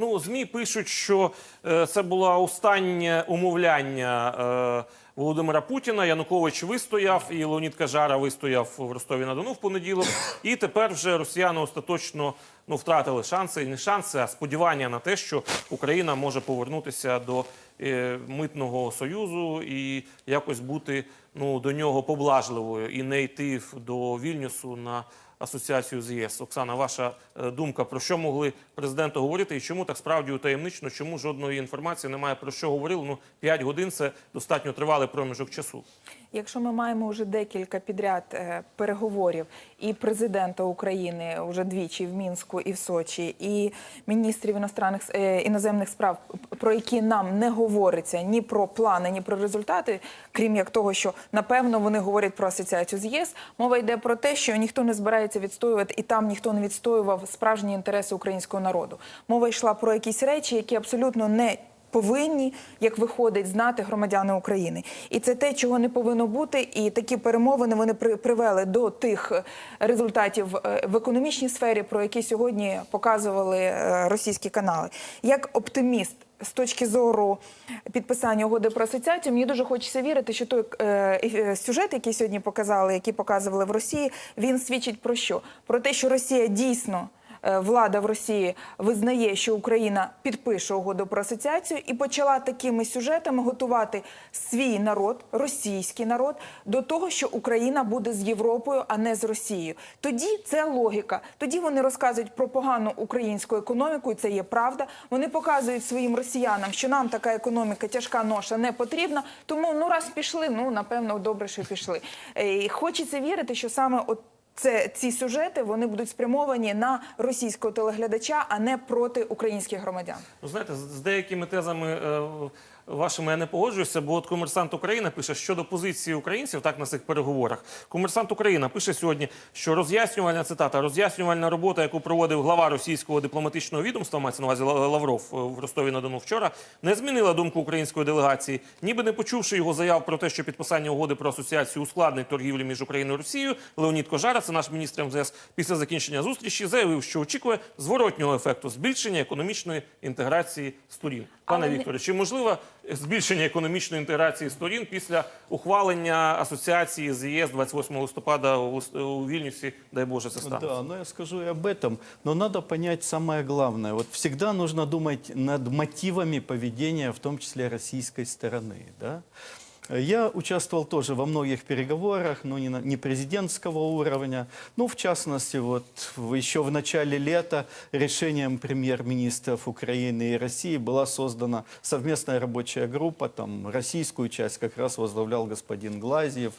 Ну, змі пишуть, що е, це було останнє умовляння е, Володимира Путіна. Янукович вистояв, і Леонід Кажара вистояв в Ростові на Дону в понеділок. І тепер вже росіяни остаточно ну втратили шанси, і не шанси, а сподівання на те, що Україна може повернутися до е, митного союзу і якось бути ну до нього поблажливою і не йти до Вільнюсу на асоціацію з ЄС. Оксана, ваша е, думка про що могли президенти говорити, і чому так справді утаємнично, чому жодної інформації немає про що говорили? Ну 5 годин це достатньо тривалий проміжок часу. Якщо ми маємо вже декілька підряд е, переговорів і президента України вже двічі в Мінську і в Сочі, і міністрів іностранних е, іноземних справ, про які нам не говориться ні про плани, ні про результати, крім як того, що напевно вони говорять про асоціацію з ЄС. Мова йде про те, що ніхто не збирається відстоювати, і там ніхто не відстоював справжні інтереси українського народу. Мова йшла про якісь речі, які абсолютно не повинні, як виходить, знати громадяни України. І це те, чого не повинно бути. І такі перемовини вони при- привели до тих е, результатів е, в економічній сфері, про які сьогодні показували е, російські канали. Як оптиміст. З точки зору підписання угоди про асоціацію, мені дуже хочеться вірити, що той сюжет, який сьогодні показали, який показували в Росії, він свідчить про що? Про те, що Росія дійсно влада в Росії визнає, що Україна підпише угоду про асоціацію і почала такими сюжетами готувати свій народ, російський народ, до того, що Україна буде з Європою, а не з Росією. Тоді це логіка. Тоді вони розказують про погану українську економіку, і це є правда. Вони показують своїм росіянам, що нам така економіка тяжка ноша не потрібна. Тому ну раз пішли, ну напевно добре, що пішли. Е, І хочеться вірити, що саме от. Це ці сюжети вони будуть спрямовані на російського телеглядача, а не проти українських громадян. Ну, знаєте, з деякими тезами е, вашими я не погоджуюся, бо от комерсант Україна пише щодо позиції українців так на цих переговорах. Комерсант Україна пише сьогодні, що роз'яснювальна цитата, роз'яснювальна робота, яку проводив глава російського дипломатичного відомства, мається на увазі Лавров е, в Ростові на Дону вчора, не змінила думку української делегації, ніби не почувши його заяв про те, що підписання угоди про асоціацію ускладнить торгівлю між Україною і Росією. Леонід Кожара, це наш міністр МЗС, після закінчення зустрічі заявив, що очікує зворотнього ефекту збільшення економічної інтеграції сторін. Пане Але Вікторе, чи можливо збільшення економічної інтеграції сторін після ухвалення асоціації з ЄС 28 листопада у Вільнюсі? Дай Боже, це станеться? Да, но я скажу и об этом. Но надо понять самое главное. Вот всегда нужно думать над мотивами поведения, в том числе российской стороны. Да? Я участвовал тоже во многих переговорах, но не, на- не президентского уровня. Ну, в частности, вот еще в начале лета решением премьер-министров Украины и России была создана совместная рабочая группа. Там российскую часть как раз возглавлял господин Глазьев.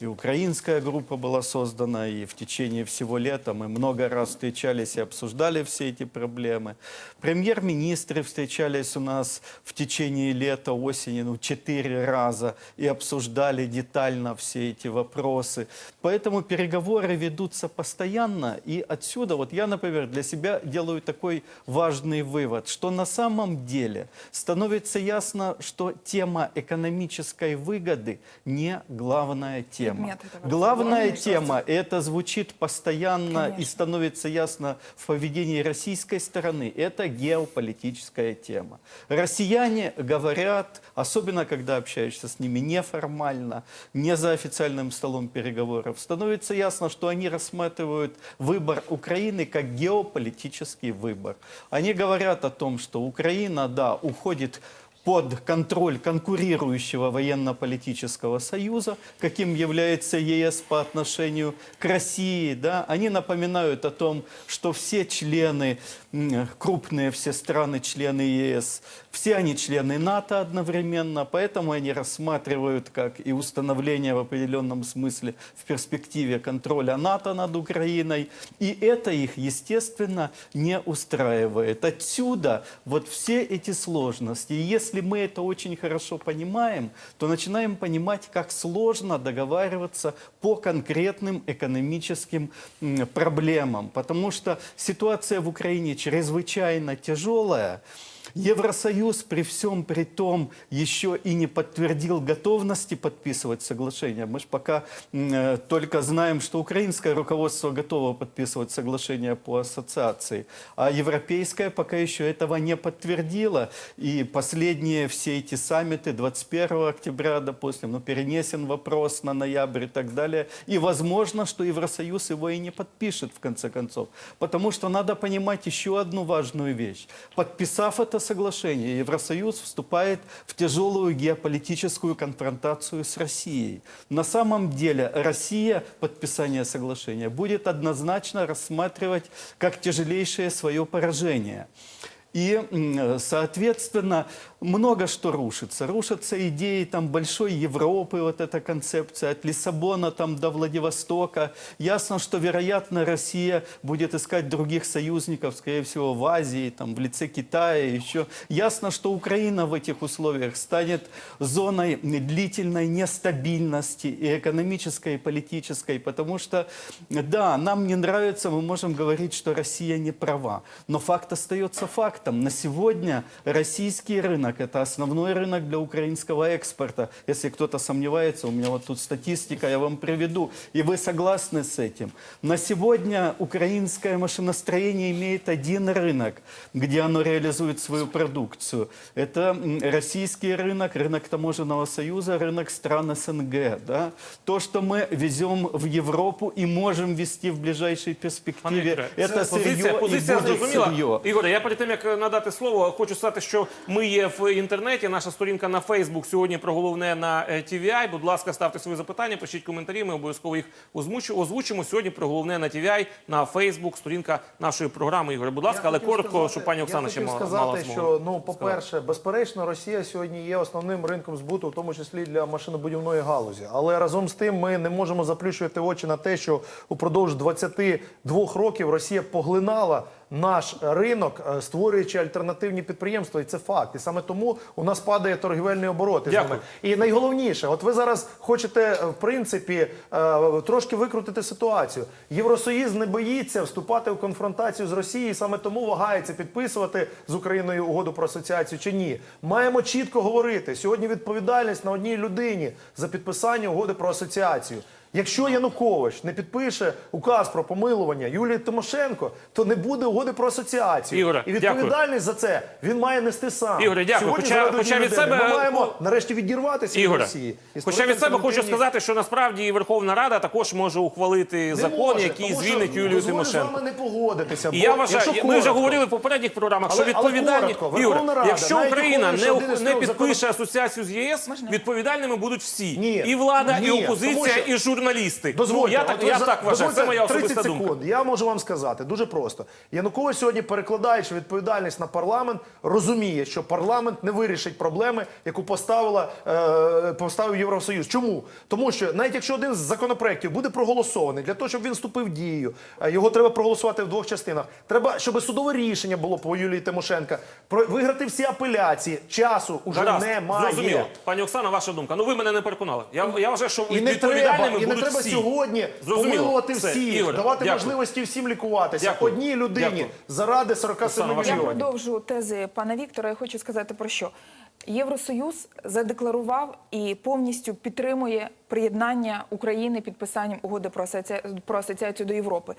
И украинская группа была создана. И в течение всего лета мы много раз встречались и обсуждали все эти проблемы. Премьер-министры встречались у нас в течение лета, осени, ну, четыре раза и обсуждали детально все эти вопросы. Поэтому переговоры ведутся постоянно. И отсюда, вот я, например, для себя делаю такой важный вывод, что на самом деле становится ясно, что тема экономической выгоды не главная тема. Главная тема, это звучит постоянно и Конечно. становится ясно в поведении российской стороны, это геополитическая тема. Россияне говорят, особенно когда общаешься с ними неформально, не за официальным столом переговоров, становится ясно, что они рассматривают выбор Украины как геополитический выбор. Они говорят о том, что Украина, да, уходит под контроль конкурирующего военно-политического союза, каким является ЕС по отношению к России. Да? Они напоминают о том, что все члены, м, крупные все страны, члены ЕС, все они члены НАТО одновременно, поэтому они рассматривают как и установление в определенном смысле в перспективе контроля НАТО над Украиной. И это их, естественно, не устраивает. Отсюда вот все эти сложности. Если мы это очень хорошо понимаем, то начинаем понимать, как сложно договариваться по конкретным экономическим проблемам. Потому что ситуация в Украине чрезвычайно тяжелая. Евросоюз при всем при том еще и не подтвердил готовности подписывать соглашение. Мы же пока э, только знаем, что украинское руководство готово подписывать соглашение по ассоциации, а европейское пока еще этого не подтвердило. И последние все эти саммиты 21 октября, допустим, ну, перенесен вопрос на ноябрь и так далее. И возможно, что Евросоюз его и не подпишет в конце концов. Потому что надо понимать еще одну важную вещь. Подписав это соглашение, Евросоюз вступает в тяжелую геополитическую конфронтацию с Россией. На самом деле Россия подписание соглашения будет однозначно рассматривать как тяжелейшее свое поражение. И, м, соответственно, много что рушится. Рушатся идеи там большой Европы, вот эта концепция, от Лиссабона там до Владивостока. Ясно, что, вероятно, Россия будет искать других союзников, скорее всего, в Азии, там, в лице Китая еще. Ясно, что Украина в этих условиях станет зоной длительной нестабильности и экономической, и политической, потому что, да, нам не нравится, мы можем говорить, что Россия не права, но факт остается фактом На сегодня российский рынок – это основной рынок для украинского экспорта. Если кто-то сомневается, у меня вот тут статистика, я вам приведу, и вы согласны с этим. На сегодня украинское машиностроение имеет один рынок, где оно реализует свою продукцию. Это м, российский рынок, рынок таможенного союза, рынок стран СНГ. Да? То, что мы везем в Европу и можем вести в ближайшей Пане перспективе, Вікторе, это це позиція, сырье позиція и будет зрозуміла. сырье. Ігоре, я перед тим як надати слово, хочу сказати, що ми є в інтернеті. Наша сторінка на Фейсбук сьогодні про головне на е, TVI. Будь ласка, ставте свої запитання, пишіть коментарі. Ми обов'язково їх озвучимо. Сьогодні про головне на TVI, на Фейсбук, сторінка нашої програми. Ігоре, будь ласка, але коротко, сказати- щоб пані Оксана я ще мала сказати, мала змогу. що ну, по-перше, безперечно, Росія сьогодні є основним ринком збуту, в тому числі для машинобудівної галузі. Але разом з тим ми не можемо заплющувати очі на те, що упродовж 22 років Росія поглинала. Наш ринок, е, створюючи альтернативні підприємства, і це факт. І саме тому у нас падає торгівельний оборот. Дякую. І найголовніше, от ви зараз хочете е, в принципі е, трошки викрутити ситуацію. Євросоюз не боїться вступати в конфронтацію з Росією, саме тому вагається підписувати з Україною угоду про асоціацію чи ні. Маємо чітко говорити сьогодні. Відповідальність на одній людині за підписання угоди про асоціацію. Якщо Янукович не підпише указ про помилування Юлії Тимошенко, то не буде угоди про асоціацію. Ігоре, і дякую. відповідальність за це він має нести сам. Ігоре, дякую. Сьогодні Хоча- хоча від себе- ми маємо нарешті відірватися від Росії. і хоча від себе хочу сказати, що насправді Верховна Рада також може ухвалити Не закон, може, який звільнить Юлію Тимошенко. з вами не погодитися. І бо я вважаю, ми вже говорили в попередніх програмах, що Але- відповідальні Рада, якщо Україна не, не підпише асоціацію з ЄС, відповідальними будуть всі і влада, і опозиція, і журналісти. Дозвольте, ну, я так от я за- так вважаю. Це дозвольте моя 30 особиста секунд. думка. Я можу вам сказати дуже просто. Янукович сьогодні, перекладаючи відповідальність на парламент, розуміє, що парламент не вирішить проблеми, яку поставила е, поставив Євросоюз. Чому? Тому що навіть якщо один з законопроєктів буде проголосований для того, щоб він вступив в дію, е, його треба проголосувати в двох частинах. Треба, щоб судове рішення було по Юлії Тимошенка, про виграти всі апеляції. Часу уже Гаразд, немає. зрозуміло. Пані Оксана, ваша думка. Ну ви мене не переконали. Я, я вважаю, що І не треба, і не будуть треба всі. сьогодні Зрозуміло. помилувати Все, всіх, Ігоре, давати дякую. можливості всім лікуватися. Дякую. Одній людині Дякую. заради 47 Оксана, ваша Я мільйонів. продовжу тези пана Віктора. Я хочу сказати про що. Євросоюз задекларував і повністю підтримує приєднання України підписанням угоди про асоці- про асоціацію до Європи.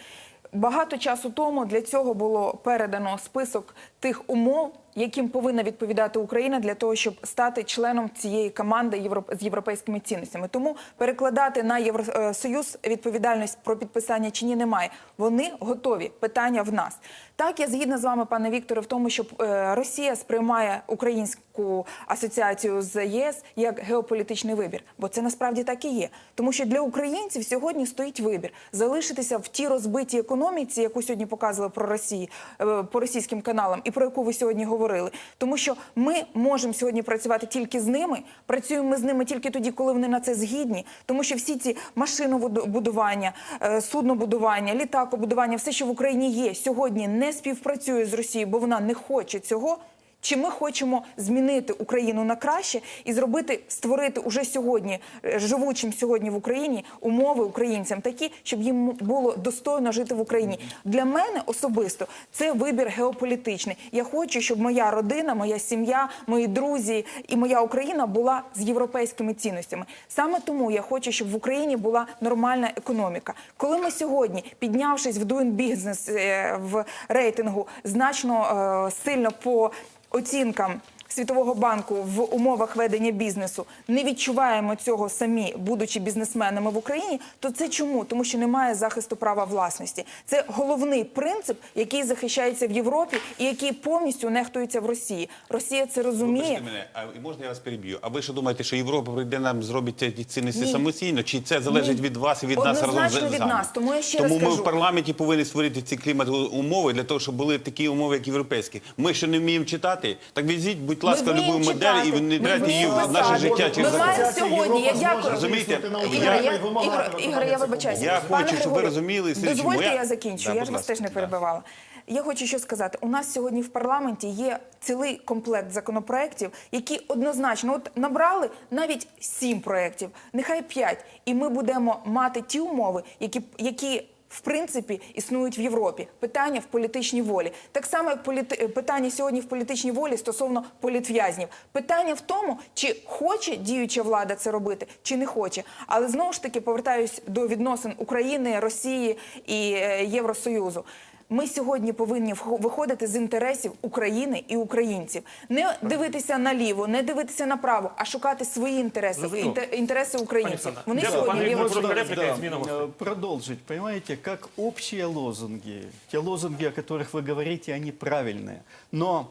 Багато часу тому для цього було передано список тих умов, яким повинна відповідати Україна для того, щоб стати членом цієї команди з європейськими цінностями. Тому перекладати на Євросоюз відповідальність про підписання чи ні немає. Вони готові. Питання в нас. Так, я згідна з вами, пане Вікторе, в тому, що е, Росія сприймає українську асоціацію з ЄС як геополітичний вибір, бо це насправді так і є. Тому що для українців сьогодні стоїть вибір залишитися в тій розбитій економіці, яку сьогодні показували про Росії е, по російським каналам, і про яку ви сьогодні говорили. Тому що ми можемо сьогодні працювати тільки з ними. Працюємо ми з ними тільки тоді, коли вони на це згідні. Тому що всі ці машинобудування, е, суднобудування, літакобудування, все, що в Україні є, сьогодні не співпрацює з Росією, бо вона не хоче цього. Чи ми хочемо змінити Україну на краще і зробити, створити уже сьогодні, е, живучим сьогодні в Україні, умови українцям такі, щоб їм було достойно жити в Україні? Для мене особисто це вибір геополітичний. Я хочу, щоб моя родина, моя сім'я, мої друзі і моя Україна була з європейськими цінностями. Саме тому я хочу, щоб в Україні була нормальна економіка. Коли ми сьогодні, піднявшись в Doing Business е, в рейтингу, значно е, сильно по оцінкам. Світового банку в умовах ведення бізнесу не відчуваємо цього самі, будучи бізнесменами в Україні, то це чому? Тому що немає захисту права власності. Це головний принцип, який захищається в Європі і який повністю нехтується в Росії. Росія це розуміє. Мене, а можна я вас переб'ю? А ви що думаєте, що Європа прийде нам зробить ці цінності Ні. самостійно? Чи це залежить Ні. від вас і від нас разом від нас. Тому я ще Тому раз ми кажу. в парламенті повинні створити ці клімат умови для того, щоб були такі умови, як європейські. Ми що не вміємо читати, так візіть, будь ласка, Ми любу модель і читати, ми внедряйте її в наше життя Ми через закон. маємо сьогодні. Я дякую. Розумієте? Ігор, Я- я, Ігор, Ігор, я вибачаюся. Я Пане хочу, щоб ви розуміли, Дозвольте, моя- я закінчу. Да, я будь ж вас ласка, теж не да. перебивала. Я хочу що сказати. У нас сьогодні в парламенті є цілий комплект законопроєктів, які однозначно от набрали навіть сім проєктів, нехай п'ять, і ми будемо мати ті умови, які, які в принципі існують в Європі. Питання в політичній волі. Так само, як політи... питання сьогодні в політичній волі стосовно політв'язнів. Питання в тому, чи хоче діюча влада це робити, чи не хоче. Але знову ж таки повертаюсь до відносин України, Росії і е, Євросоюзу. Ми сьогодні повинні вх- виходити з інтересів України і українців, не дивитися наліво, не дивитися направо, а шукати свої інтереси, Зрозуміло. інте- інтереси українців. Олександр, Вони дякую. сьогодні в Пане Вікторе, Євросоюзі. коротка репліка і зміна гостей. э, продолжить. Понимаете, как общие лозунги, те лозунги, о которых вы говорите, они правильные. Но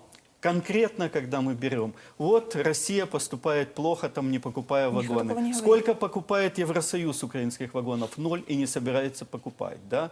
конкретно, когда мы берем, вот Россия поступает плохо, там не покупая такого не вагоны. говорит. Сколько покупает Евросоюз украинских вагонов? Ноль и не собирается покупать. Да?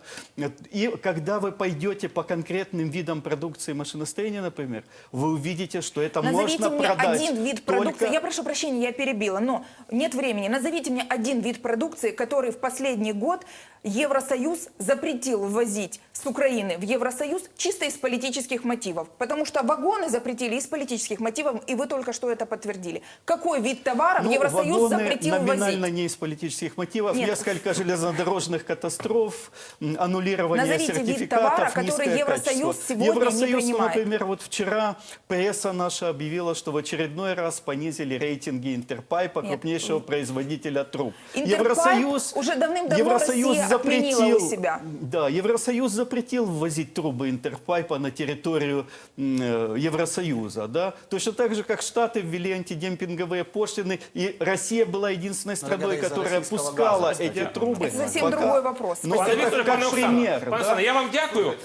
И когда вы пойдете по конкретным видам продукции машиностроения, например, вы увидите, что это Назовите можно мне продать один вид продукции. только- Я прошу прощения, я перебила, но нет времени. Назовите мне один вид продукции, который в последний год Евросоюз запретил ввозить с Украины в Евросоюз чисто из политических мотивов. Потому что вагоны запретили из политических мотивов, и вы только что это подтвердили. Какой вид товаров Ну, Евросоюз запретил номинально ввозить? не из политических мотивов. Нет. Несколько железнодорожных катастроф, аннулирование Назовите вид сертификатов, товара, который Евросоюз качество. сегодня не Евросоюз, ну, принимает. например, вот вчера пресса наша объявила, что в очередной раз понизили рейтинги Интерпайпа, Нет. крупнейшего производителя труб. Интерпайп уже давным-давно Россия отменила у себя. Да, Евросоюз запретил ввозить трубы Интерпайпа на территорию м, э, Евросоюза. Да? Точно так же, как Штаты ввели антидемпинговые пошлины, и Россия была единственной страной, говорили за которая российского пускала газа, эти трубы. Это совсем пока- другой вопрос. Ну, Пане это Вікторе, как пане Оксано, пример. пане да? Оксано, я вам дякую.